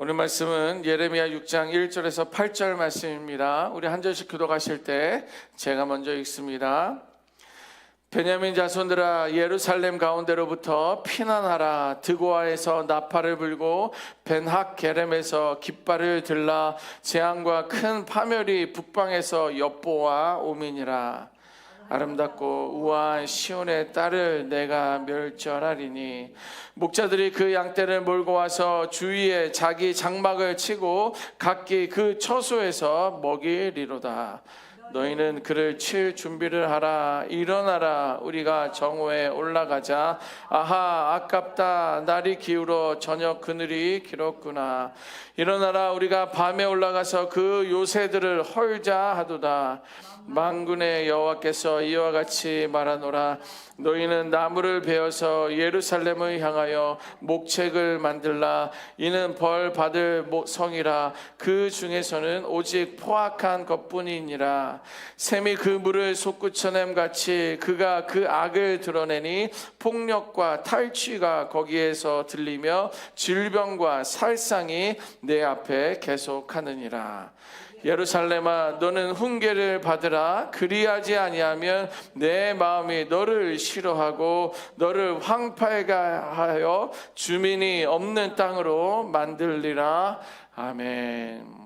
오늘 말씀은 예레미야 6장 1절에서 8절 말씀입니다. 우리 한 절씩 교도가실 때 제가 먼저 읽습니다. 베냐민 자손들아 예루살렘 가운데로부터 피난하라 드고아에서 나팔을 불고 벤학 게렘에서 깃발을 들라 재앙과 큰 파멸이 북방에서 엿보아 오민이라 아름답고 우아한 시온의 딸을 내가 멸절하리니 목자들이 그 양떼를 몰고 와서 주위에 자기 장막을 치고 각기 그 처소에서 먹이리로다. 너희는 그를 칠 준비를 하라. 일어나라. 우리가 정오에 올라가자. 아하 아깝다. 날이 기울어 저녁 그늘이 길었구나. 일어나라. 우리가 밤에 올라가서 그 요새들을 헐자 하도다 만군의 여호와께서 이와 같이 말하노라. 너희는 나무를 베어서 예루살렘을 향하여 목책을 만들라. 이는 벌 받을 모- 성이라. 그 중에서는 오직 포악한 것뿐이니라. 샘이 그 물을 솟구쳐냄 같이 그가 그 악을 드러내니 폭력과 탈취가 거기에서 들리며 질병과 살상이 내 앞에 계속하느니라 예루살렘아 너는 훈계를 받으라 그리하지 아니하면 내 마음이 너를 싫어하고 너를 황폐가 하여 주민이 없는 땅으로 만들리라 아멘.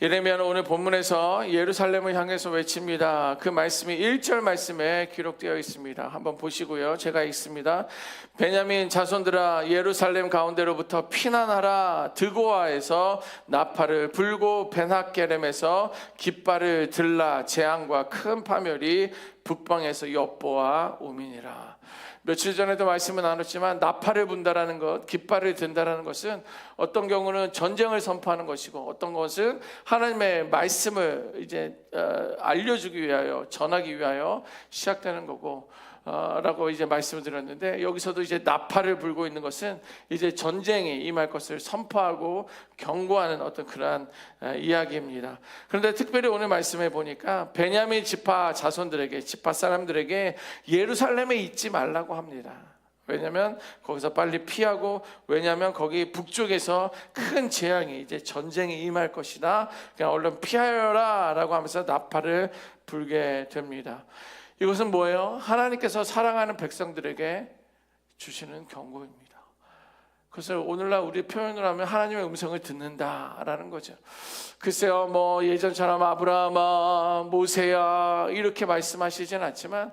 예레미야는 오늘 본문에서 예루살렘을 향해서 외칩니다. 그 말씀이 1절 말씀에 기록되어 있습니다. 한번 보시고요. 제가 읽습니다. 베냐민 자손들아 예루살렘 가운데로부터 피난하라 드고아에서 나팔을 불고 베나게렘에서 깃발을 들라 재앙과 큰 파멸이 북방에서 엿보아 오민이라. 며칠 전에도 말씀을 나눴지만 나팔을 분다라는 것, 깃발을 든다라는 것은 어떤 경우는 전쟁을 선포하는 것이고 어떤 것은 하나님의 말씀을 이제 어, 알려주기 위하여 전하기 위하여 시작되는 거고. 어, 라고 이제 말씀을 드렸는데 여기서도 이제 나팔을 불고 있는 것은 이제 전쟁이 임할 것을 선포하고 경고하는 어떤 그러한 어, 이야기입니다. 그런데 특별히 오늘 말씀해 보니까 베냐민 지파 자손들에게 지파 사람들에게 예루살렘에 있지 말라고 합니다. 왜냐하면 거기서 빨리 피하고 왜냐하면 거기 북쪽에서 큰 재앙이 이제 전쟁이 임할 것이다. 그냥 얼른 피하여라라고 하면서 나팔을 불게 됩니다. 이것은 뭐예요? 하나님께서 사랑하는 백성들에게 주시는 경고입니다. 그래서 오늘날 우리 표현을 하면 하나님의 음성을 듣는다라는 거죠. 글쎄요, 뭐 예전처럼 아브라함아, 모세야 이렇게 말씀하시진 않지만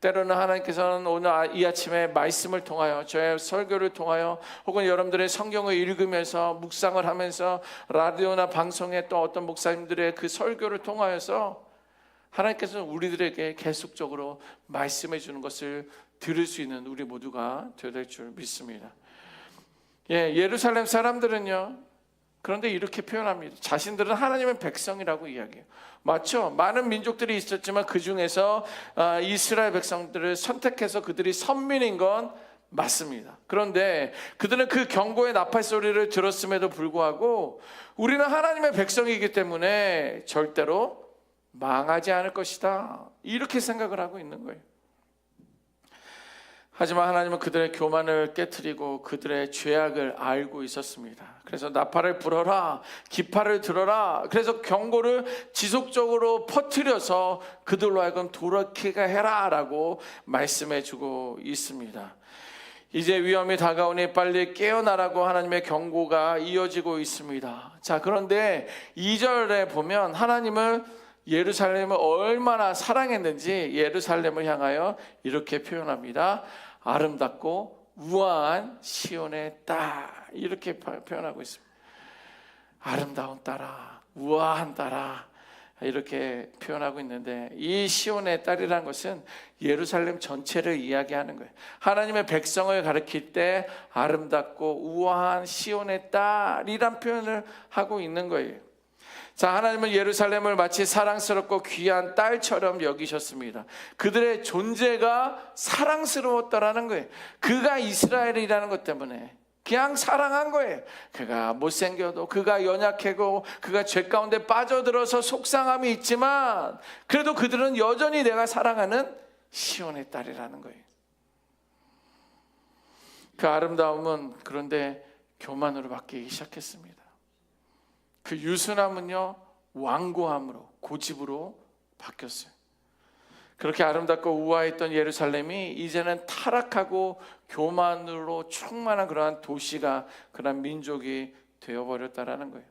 때로는 하나님께서는 오늘 아- 이 아침에 말씀을 통하여 저의 설교를 통하여 혹은 여러분들의 성경을 읽으면서 묵상을 하면서 라디오나 방송에 또 어떤 목사님들의 그 설교를 통하여서 하나님께서는 우리들에게 계속적으로 말씀해 주는 것을 들을 수 있는 우리 모두가 되어야 될 줄 믿습니다. 예, 예루살렘 사람들은요. 그런데 이렇게 표현합니다. 자신들은 하나님의 백성이라고 이야기해요. 맞죠? 많은 민족들이 있었지만 그 중에서 아, 이스라엘 백성들을 선택해서 그들이 선민인 건 맞습니다. 그런데 그들은 그 경고의 나팔 소리를 들었음에도 불구하고 우리는 하나님의 백성이기 때문에 절대로 망하지 않을 것이다. 이렇게 생각을 하고 있는 거예요. 하지만 하나님은 그들의 교만을 깨뜨리고 그들의 죄악을 알고 있었습니다. 그래서 나팔을 불어라, 기파를 들어라. 그래서 경고를 지속적으로 퍼뜨려서 그들로 하여금 돌아키게 해라라고 말씀해 주고 있습니다. 이제 위험이 다가오니 빨리 깨어나라고 하나님의 경고가 이어지고 있습니다. 자, 그런데 2절에 보면 하나님을 예루살렘을 얼마나 사랑했는지 예루살렘을 향하여 이렇게 표현합니다. 아름답고 우아한 시온의 딸 이렇게 표현하고 있습니다. 아름다운 딸아, 우아한 딸아 이렇게 표현하고 있는데 이 시온의 딸이라는 것은 예루살렘 전체를 이야기하는 거예요. 하나님의 백성을 가리킬 때 아름답고 우아한 시온의 딸이란 표현을 하고 있는 거예요. 자, 하나님은 예루살렘을 마치 사랑스럽고 귀한 딸처럼 여기셨습니다. 그들의 존재가 사랑스러웠다라는 거예요. 그가 이스라엘이라는 것 때문에 그냥 사랑한 거예요. 그가 못생겨도, 그가 연약하고, 그가 죄 가운데 빠져들어서 속상함이 있지만, 그래도 그들은 여전히 내가 사랑하는 시온의 딸이라는 거예요. 그 아름다움은 그런데 교만으로 바뀌기 시작했습니다. 그 유순함은요 완고함으로 고집으로 바뀌었어요. 그렇게 아름답고 우아했던 예루살렘이 이제는 타락하고 교만으로 충만한 그러한 도시가 그러한 민족이 되어버렸다라는 거예요.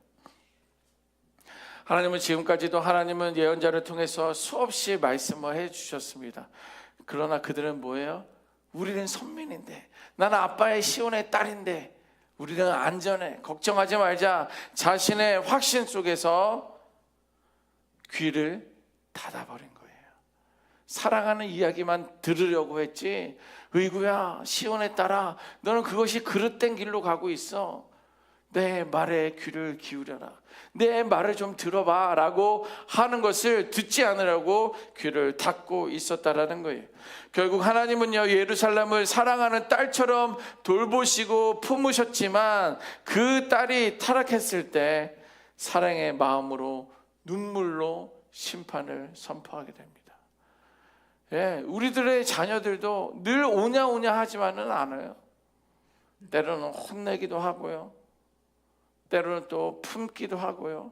하나님은 지금까지도 하나님은 예언자를 통해서 수없이 말씀을 해주셨습니다. 그러나 그들은 뭐예요? 우리는 선민인데, 나는 아빠의 시온의 딸인데, 우리는 안전해. 걱정하지 말자. 자신의 확신 속에서 귀를 닫아버린 거예요. 사랑하는 이야기만 들으려고 했지. 의구야, 시온에 따라 너는 그것이 그릇된 길로 가고 있어. 내 말에 귀를 기울여라. 내 말을 좀 들어봐. 라고 하는 것을 듣지 않으려고 귀를 닫고 있었다라는 거예요. 결국 하나님은요, 예루살렘을 사랑하는 딸처럼 돌보시고 품으셨지만 그 딸이 타락했을 때 사랑의 마음으로 눈물로 심판을 선포하게 됩니다. 예, 우리들의 자녀들도 늘 오냐 오냐 하지만은 않아요. 때로는 혼내기도 하고요. 때로는 또 품기도 하고요.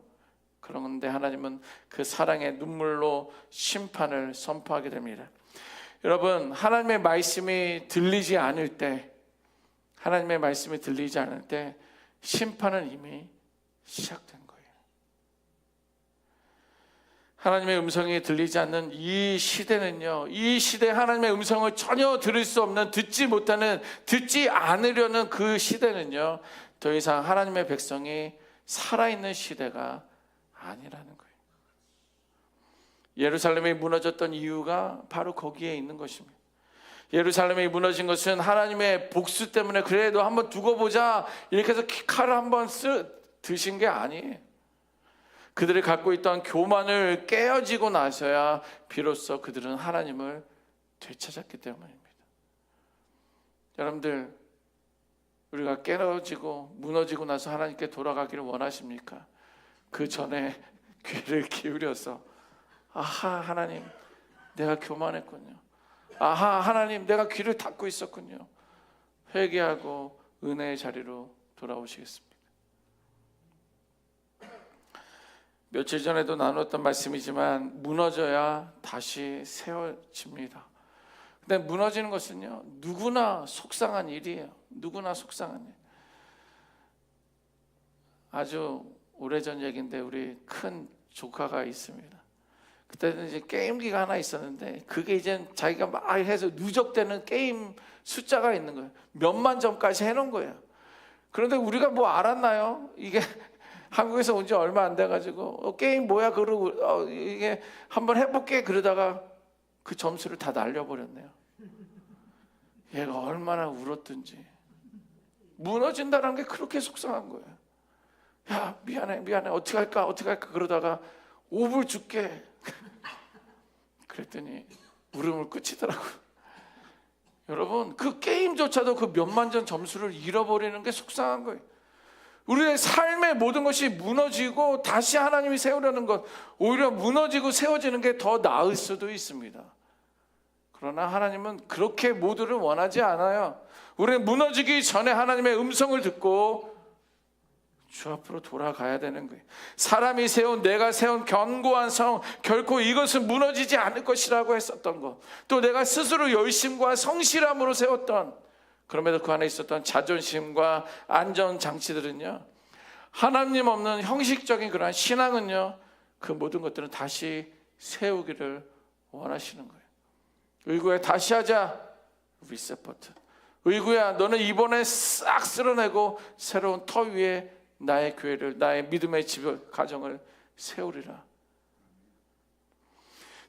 그런데 하나님은 그 사랑의 눈물로 심판을 선포하게 됩니다. 여러분, 하나님의 말씀이 들리지 않을 때, 하나님의 말씀이 들리지 않을 때, 심판은 이미 시작된 거예요. 하나님의 음성이 들리지 않는 이 시대는요, 이 시대 하나님의 음성을 전혀 들을 수 없는, 듣지 못하는, 듣지 않으려는 그 시대는요, 더 이상 하나님의 백성이 살아있는 시대가 아니라는 거예요. 예루살렘이 무너졌던 이유가 바로 거기에 있는 것입니다. 예루살렘이 무너진 것은 하나님의 복수 때문에 그래도 한번 두고 보자 이렇게 해서 칼을 한번 쓰 드신 게 아니에요. 그들이 갖고 있던 교만을 깨어지고 나서야 비로소 그들은 하나님을 되찾았기 때문입니다. 여러분들 우리가 깨어지고 무너지고 나서 하나님께 돌아가기를 원하십니까? 그 전에 귀를 기울여서 아하 하나님 내가 교만했군요. 아하 하나님 내가 귀를 닫고 있었군요. 회개하고 은혜의 자리로 돌아오시겠습니다. 며칠 전에도 나눴던 말씀이지만 무너져야 다시 세워집니다. 근데 무너지는 것은요 누구나 속상한 일이에요. 누구나 속상한 일. 아주 오래전 얘기인데 우리 큰 조카가 있습니다. 그때는 이제 게임기가 하나 있었는데 그게 이제 자기가 막 해서 누적되는 게임 숫자가 있는 거예요. 몇만 점까지 해놓은 거예요. 그런데 우리가 뭐 알았나요? 이게 한국에서 온 지 얼마 안 돼가지고 어, 게임 뭐야 그러고 어, 이게 한번 해볼게 그러다가 그 점수를 다 날려버렸네요. 얘가 얼마나 울었든지 무너진다는 게 그렇게 속상한 거예요. 야 미안해 미안해 어떻게 할까 어떻게 할까 그러다가 오불 줄게 그랬더니 울음을 끝이더라고요. 여러분 그 게임조차도 그 몇만 점 점수를 잃어버리는 게 속상한 거예요. 우리의 삶의 모든 것이 무너지고 다시 하나님이 세우려는 것 오히려 무너지고 세워지는 게 더 나을 수도 있습니다. 그러나 하나님은 그렇게 모두를 원하지 않아요. 우리는 무너지기 전에 하나님의 음성을 듣고 주 앞으로 돌아가야 되는 거예요. 사람이 세운 내가 세운 견고한 성 결코 이것은 무너지지 않을 것이라고 했었던 것. 또 내가 스스로 열심과 성실함으로 세웠던 그럼에도 그 안에 있었던 자존심과 안전 장치들은요. 하나님 없는 형식적인 그러한 신앙은요. 그 모든 것들은 다시 세우기를 원하시는 거예요. 의구야 다시 하자. 버튼. 의구야 너는 이번에 싹 쓸어내고 새로운 터 위에 나의 교회를 나의 믿음의 집 가정을 세우리라.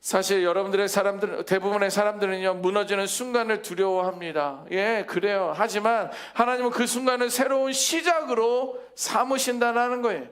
사실 여러분들의 사람들 대부분의 사람들은요 무너지는 순간을 두려워합니다. 예, 그래요. 하지만 하나님은 그 순간을 새로운 시작으로 삼으신다는 거예요.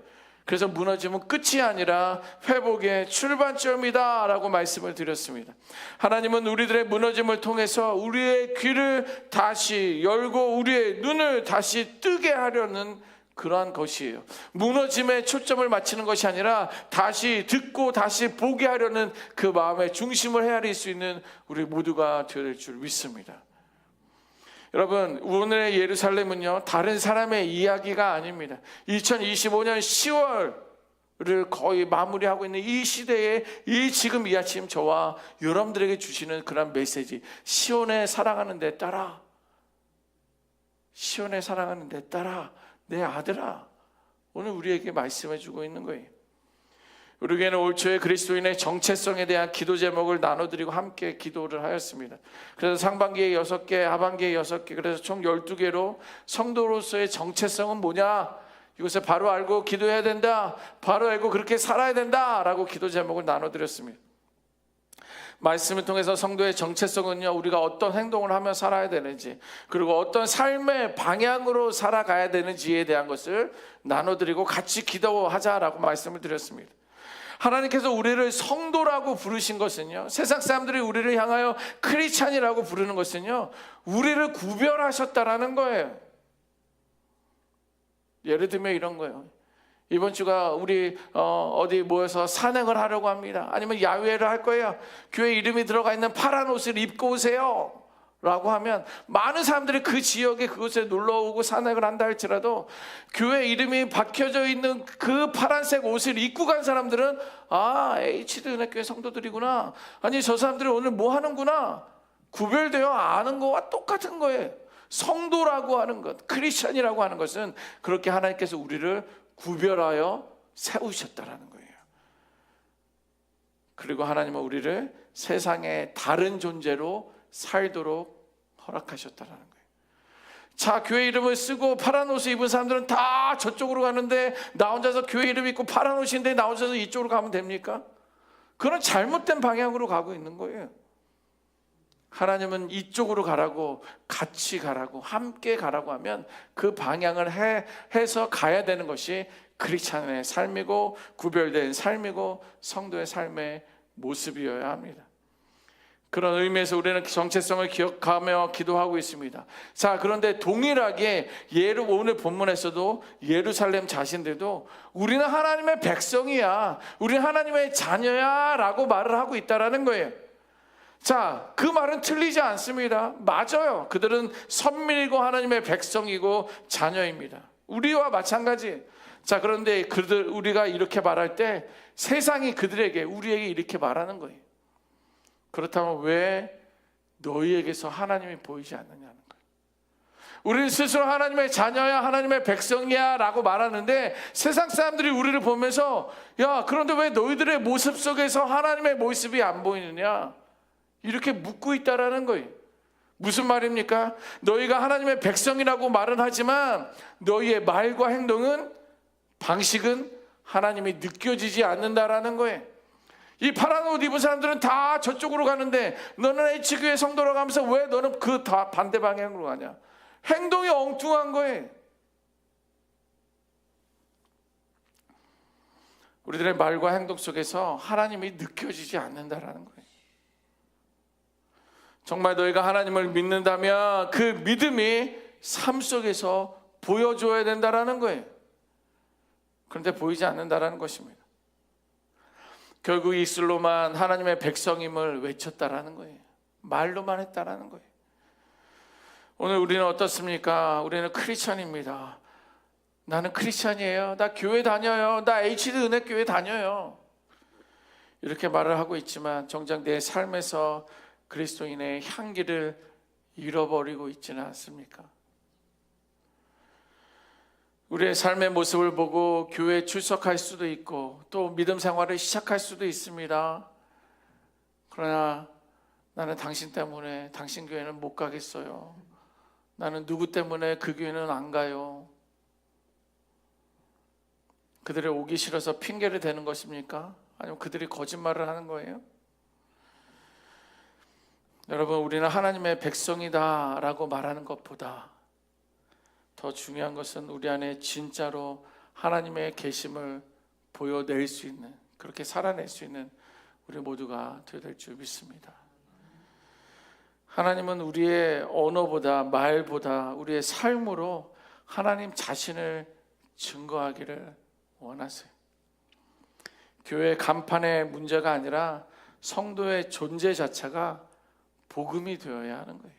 그래서 무너지면 끝이 아니라 회복의 출발점이다라고 말씀을 드렸습니다. 하나님은 우리들의 무너짐을 통해서 우리의 귀를 다시 열고 우리의 눈을 다시 뜨게 하려는 그러한 것이에요. 무너짐에 초점을 맞추는 것이 아니라 다시 듣고 다시 보게 하려는 그 마음의 중심을 헤아릴 수 있는 우리 모두가 될 줄 믿습니다. 여러분, 오늘의 예루살렘은요, 다른 사람의 이야기가 아닙니다. 2025년 10월을 거의 마무리하고 있는 이 시대에 이 지금 이 아침 저와 여러분들에게 주시는 그런 메시지. 시온에 사랑하는 내 딸아. 시온에 사랑하는 내 딸아. 내 아들아. 오늘 우리에게 말씀해 주고 있는 거예요. 우리에게는 올 초에 그리스도인의 정체성에 대한 기도 제목을 나눠드리고 함께 기도를 하였습니다. 그래서 상반기에 여섯 개, 하반기에 여섯 개, 그래서 총 열두 개로 성도로서의 정체성은 뭐냐? 이것을 바로 알고 기도해야 된다. 바로 알고 그렇게 살아야 된다 라고 기도 제목을 나눠드렸습니다. 말씀을 통해서 성도의 정체성은요, 우리가 어떤 행동을 하며 살아야 되는지, 그리고 어떤 삶의 방향으로 살아가야 되는지에 대한 것을 나눠드리고 같이 기도하자라고 말씀을 드렸습니다. 하나님께서 우리를 성도라고 부르신 것은요, 세상 사람들이 우리를 향하여 크리스찬이라고 부르는 것은요, 우리를 구별하셨다라는 거예요. 예를 들면 이런 거예요. 이번 주가 우리 어, 디 모여서 산행을 하려고 합니다. 아니면 야외를 할 거예요. 교회 이름이 들어가 있는 파란 옷을 입고 오세요. 라고 하면 많은 사람들이 그 지역에 그곳에 놀러 오고 산행을 한다 할지라도 교회 이름이 박혀져 있는 그 파란색 옷을 입고 간 사람들은 아 H드 은혜교회 성도들이구나 아니 저 사람들이 오늘 뭐 하는구나 구별되어 아는 거와 똑같은 거예요 성도라고 하는 것 크리스천이라고 하는 것은 그렇게 하나님께서 우리를 구별하여 세우셨다라는 거예요 그리고 하나님은 우리를 세상의 다른 존재로 살도록 허락하셨다라는 거예요. 자, 교회 이름을 쓰고 파란 옷을 입은 사람들은 다 저쪽으로 가는데 나 혼자서 교회 이름 입고 파란 옷인데 나 혼자서 이쪽으로 가면 됩니까? 그런 잘못된 방향으로 가고 있는 거예요. 하나님은 이쪽으로 가라고 같이 가라고 함께 가라고 하면 그 방향을 해, 해서 가야 되는 것이 크리스찬의 삶이고 구별된 삶이고 성도의 삶의 모습이어야 합니다. 그런 의미에서 우리는 정체성을 기억하며 기도하고 있습니다. 자, 그런데 동일하게 예루 오늘 본문에서도 예루살렘 자신들도 우리는 하나님의 백성이야. 우리는 하나님의 자녀야라고 말을 하고 있다라는 거예요. 자, 그 말은 틀리지 않습니다. 맞아요. 그들은 선민이고 하나님의 백성이고 자녀입니다. 우리와 마찬가지. 자, 그런데 그들 우리가 이렇게 말할 때 세상이 그들에게 우리에게 이렇게 말하는 거예요. 그렇다면 왜 너희에게서 하나님이 보이지 않느냐는 거예요. 우리는 스스로 하나님의 자녀야, 하나님의 백성이야 라고 말하는데 세상 사람들이 우리를 보면서 야, 그런데 왜 너희들의 모습 속에서 하나님의 모습이 안 보이느냐? 이렇게 묻고 있다라는 거예요. 무슨 말입니까? 너희가 하나님의 백성이라고 말은 하지만 너희의 말과 행동은 방식은 하나님이 느껴지지 않는다라는 거예요. 이 파란 옷 입은 사람들은 다 저쪽으로 가는데 너는 H교회 성도로 가면서 왜 너는 그 다 반대 방향으로 가냐? 행동이 엉뚱한 거예요. 우리들의 말과 행동 속에서 하나님이 느껴지지 않는다라는 거예요. 정말 너희가 하나님을 믿는다면 그 믿음이 삶 속에서 보여줘야 된다라는 거예요. 그런데 보이지 않는다라는 것입니다. 결국 이슬로만 하나님의 백성임을 외쳤다라는 거예요. 말로만 했다라는 거예요. 오늘 우리는 어떻습니까? 우리는 크리스천입니다. 나는 크리스천이에요. 나 교회 다녀요. 나 HD 은혜 교회 다녀요. 이렇게 말을 하고 있지만 정작 내 삶에서 그리스도인의 향기를 잃어버리고 있지는 않습니까? 우리의 삶의 모습을 보고 교회에 출석할 수도 있고 또 믿음 생활을 시작할 수도 있습니다. 그러나 나는 당신 때문에 당신 교회는 못 가겠어요. 나는 누구 때문에 그 교회는 안 가요. 그들이 오기 싫어서 핑계를 대는 것입니까? 아니면 그들이 거짓말을 하는 거예요? 여러분, 우리는 하나님의 백성이다라고 말하는 것보다 더 중요한 것은 우리 안에 진짜로 하나님의 계심을 보여낼 수 있는 그렇게 살아낼 수 있는 우리 모두가 되어야 될 줄 믿습니다. 하나님은 우리의 언어보다 말보다 우리의 삶으로 하나님 자신을 증거하기를 원하세요. 교회 간판의 문제가 아니라 성도의 존재 자체가 복음이 되어야 하는 거예요.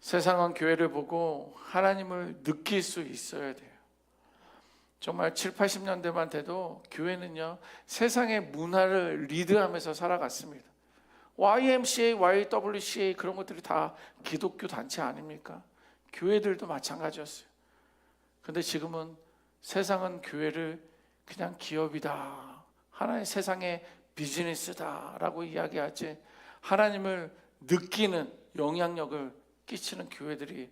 세상은 교회를 보고 하나님을 느낄 수 있어야 돼요. 정말 7, 80년대만 돼도 교회는요, 세상의 문화를 리드하면서 살아갔습니다. YMCA, YWCA 그런 것들이 다 기독교 단체 아닙니까? 교회들도 마찬가지였어요. 근데 지금은 세상은 교회를 그냥 기업이다. 하나의 세상의 비즈니스다라고 이야기하지 하나님을 느끼는 영향력을 끼치는 교회들이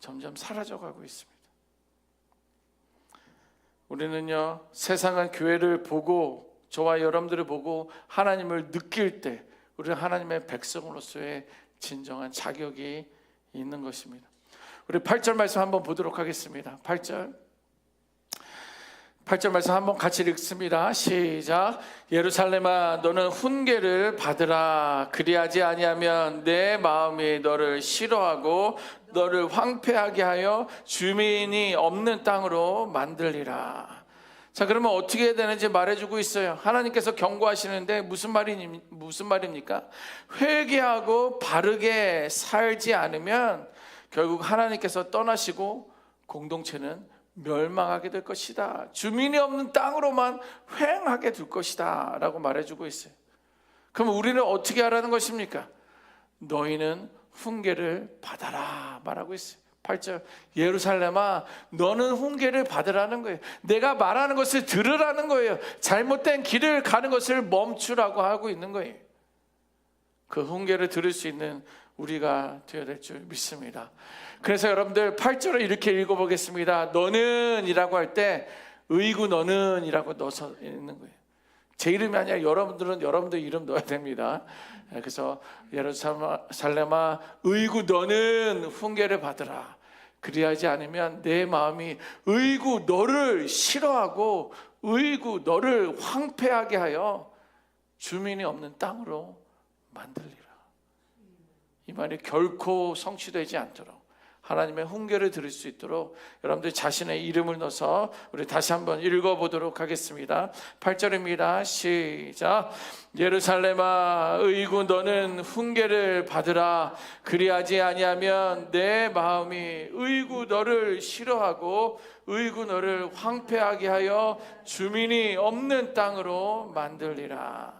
점점 사라져가고 있습니다. 우리는요 세상은 교회를 보고 저와 여러분들을 보고 하나님을 느낄 때 우리는 하나님의 백성으로서의 진정한 자격이 있는 것입니다. 우리 8절 말씀 한번 보도록 하겠습니다. 8절 8절 말씀 한번 같이 읽습니다. 시작. 예루살렘아 너는 훈계를 받으라. 그리하지 아니하면 내 마음이 너를 싫어하고 너를 황폐하게 하여 주민이 없는 땅으로 만들리라. 자, 그러면 어떻게 해야 되는지 말해주고 있어요. 하나님께서 경고하시는데 무슨 말이 무슨 말입니까? 회개하고 바르게 살지 않으면 결국 하나님께서 떠나시고 공동체는 멸망하게 될 것이다. 주민이 없는 땅으로만 횡하게 될 것이다 라고 말해주고 있어요. 그럼 우리는 어떻게 하라는 것입니까? 너희는 훈계를 받아라 말하고 있어요. 8절 예루살렘아 너는 훈계를 받으라는 거예요. 내가 말하는 것을 들으라는 거예요. 잘못된 길을 가는 것을 멈추라고 하고 있는 거예요. 그 훈계를 들을 수 있는 우리가 되어야 될 줄 믿습니다. 그래서 여러분들 8절을 이렇게 읽어보겠습니다. 너는 이라고 할 때 의구 너는 이라고 넣어서 있는 거예요. 제 이름이 아니라 여러분들은 여러분들 이름 넣어야 됩니다. 그래서 예루살렘아 의구 너는 훈계를 받으라. 그리하지 않으면 내 마음이 의구 너를 싫어하고 의구 너를 황폐하게 하여 주민이 없는 땅으로 만들리라. 이 말이 결코 성취되지 않도록 하나님의 훈계를 들을 수 있도록 여러분들 자신의 이름을 넣어서 우리 다시 한번 읽어보도록 하겠습니다. 8절입니다. 시작. 예루살렘아 의구 너는 훈계를 받으라 그리하지 아니하면 내 마음이 의구 너를 싫어하고 의구 너를 황폐하게 하여 주민이 없는 땅으로 만들리라.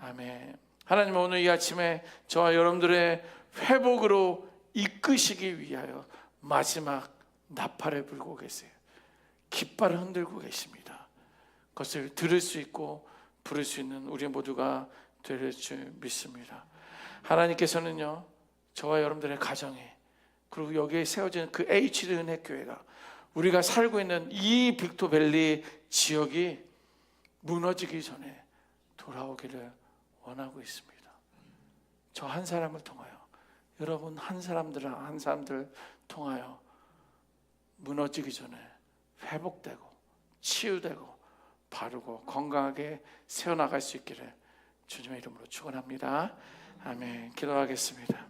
아멘. 하나님 오늘 이 아침에 저와 여러분들의 회복으로 이끄시기 위하여 마지막 나팔을 불고 계세요. 깃발을 흔들고 계십니다. 그것을 들을 수 있고 부를 수 있는 우리 모두가 될 줄 믿습니다. 하나님께서는요, 저와 여러분들의 가정에 그리고 여기에 세워진 그 H드 은혜 교회가 우리가 살고 있는 이 빅토밸리 지역이 무너지기 전에 돌아오기를 원하고 있습니다. 저 한 사람을 통하여 여러분 한 사람들 한 사람들 통하여 무너지기 전에 회복되고 치유되고 바르고 건강하게 세워나갈 수 있기를 주님의 이름으로 축원합니다. 아멘. 기도하겠습니다.